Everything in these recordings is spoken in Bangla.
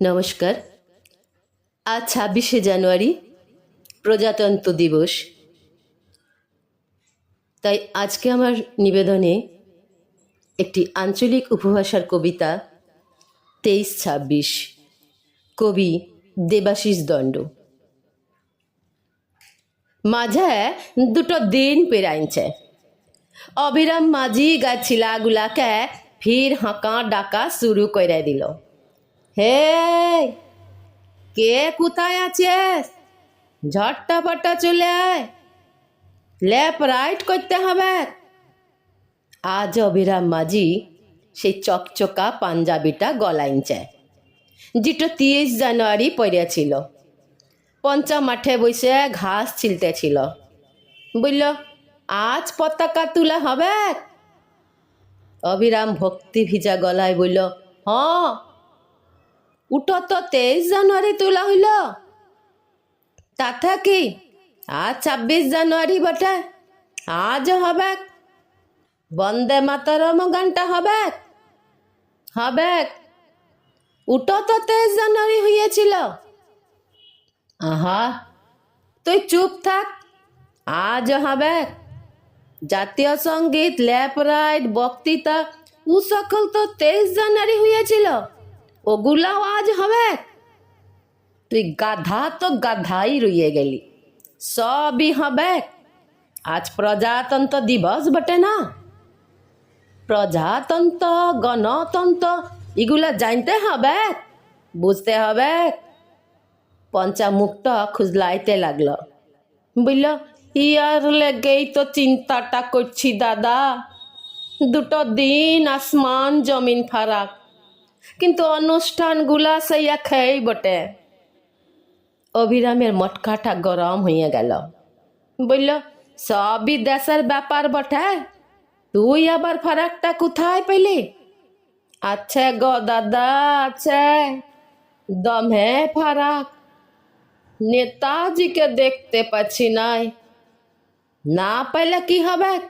নমস্কার। আজ ছাব্বিশে জানুয়ারি, প্রজাতন্ত্র দিবস। তাই আজকে আমার নিবেদনে একটি আঞ্চলিক উপভাষার কবিতা, তেইশ ছাব্বিশ, কবি দেবাশিস দণ্ড। মাঝে দুটো দিন পেরাইছে অবিরাম মাঝি গাছিলাগুলাকে ফির হাঁকা ডাকা শুরু করে দিল। হে কে কোথায় আছিস? ঝট্টাপটা চলে আয়। লেফট রাইট করতে হবে। আজ অবিরাম মাঝি সেই চকচকা পাঞ্জাবিটা গলাইনছে। যেটা তিরিশ জানুয়ারি পড়েছিল। পঞ্চা মাঠে বসে ঘাস ছিলতেছিল। বুঝল আজ পতাকা তুলা হবে? অবিরাম ভক্তি ভিজা গলায় বলল হ্যাঁ উঠো তো তেইশ জানুয়ারি তোলা হইল। তাতে কি আজ ছাব্বিশ জানুয়ারি বটে। আজ হবে বন্দে মাতরম গানটা হবে হবে উঠো তো তেইশ জানুয়ারি হইয়াছিল। আহা, তুই চুপ থাক। আজ হবে জাতীয় সংগীত ল্যাপ রাইড বক্তৃতা ও সকল তো তেইশ জানুয়ারি হইয়াছিল। ওগুলাও আজ হবে। তুই গাধা তো গাধাই রইয়ে গেলি। সবই হবে। আজ প্রজাতন্ত্র দিবস বটে না? প্রজাতন্ত্র, গণতন্ত্র, এগুলা জানতে হবে, বুঝতে হবে। পঞ্চামুক্ত খুজলাইতে লাগল। বুঝল ইয়ার লেগেই তো চিন্তাটা করছি, দাদা। দুটো দিন আসমান জমিন ফারাক। কিন্তু অনুষ্ঠানগুলা সেই খেয়েই বটে। অভিরামের মটকাটা গরম হয়ে গেল। বলল সবই দেশের ব্যাপার বটে। তুই আবার ফারাকটা কোথায় পেলি? আছে গো দাদা, আছে। দমে ফারাক। নেতাজিকে দেখতে পাচ্ছি নাই। না পেলে কি হবে?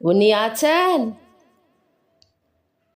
উনি আছেন?